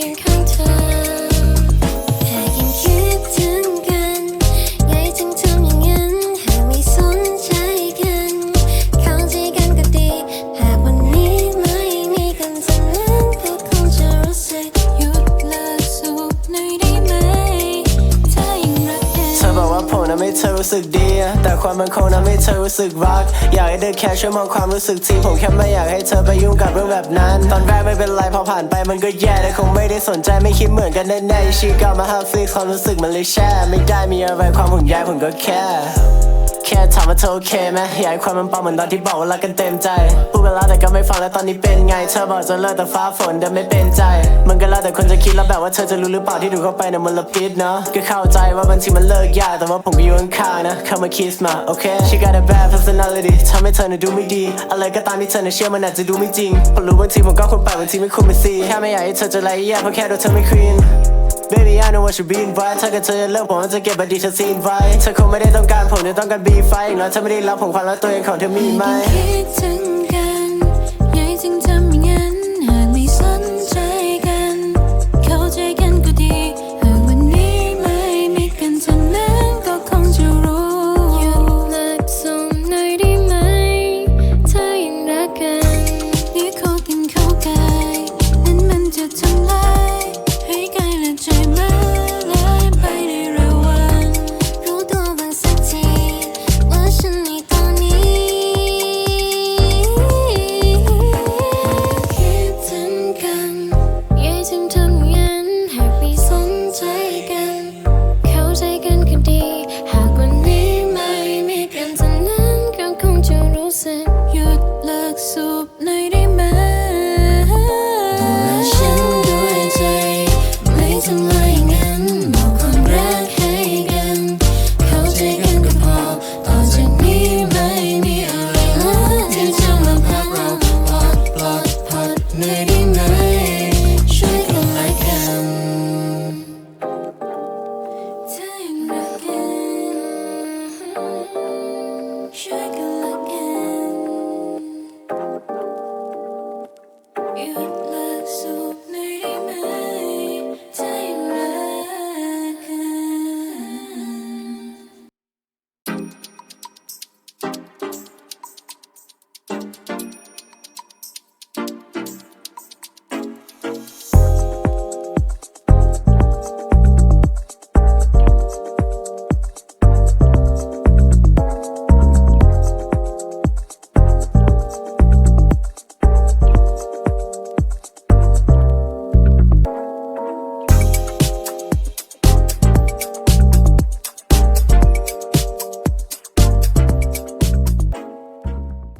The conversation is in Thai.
ที่เสึกดี แต่ความมันคงนั้นไม่เธอรู้สึกรัก อยากให้เธอแค่ช่วยมองความรู้สึกทีผมแค่ไม่อยากให้เธอไปยุ่งกับเรื่องแบบนั้น ตอนแรกไม่เป็นไรพอผ่านไปมันก็แย่แต่คงไม่ได้สนใจไม่คิดเหมือนกันแน่ๆชีก็มาห้าฟลิกความรู้สึกมันเลยแช่ ไม่ได้มีอะไรความห่วงใยผมก็แค่ แค่ถามว่าเธอโอเคไหมอยากให้ความมันเบาเหมือนตอนที่บอกว่ารักกันเต็มใจ พูดไปแล้วแต่ก็ไม่ฟังแล้วตอนนี้เป็นไง เธอบอกจะเลิกแต่ฟ้าฝนเดินไม่เป็นใจ มันก็แล้วแต่คนจะคิดแล้วแบบว่าเธอจะรู้หรือเปล่าที่ดูเข้าไปเนี่ยมันละพิษเนาะก็เข้าใจว่าบางทีมันเลิกยากแต่ว่าผมก็อยู่ข้างๆนะ เข้ามาคิสมาโอเค She got a bad personality ทำให้เธอเนี่ยดูไม่ดี อะไรก็ตามที่เธอเนี่ยเชื่อมันอาจจะดูไม่จริงผมรู้บางทีผมก็คนไปบางทีไม่คุ้มไปซีแค่ไม่อยากให้เธอจะไรแย่เพราะแค่ดูเธอไม่คลีน Baby I know what you been right ถ้าเกิดเธอจะเลิกผมจะเก็บบัตรดีเธอซีนไว้เธอคงไม่ได้ต้องการผมจะต้องการดีไฟอีกแล้วเธอไม่ได้รับผงความรักตัวเองของเธอมีไหม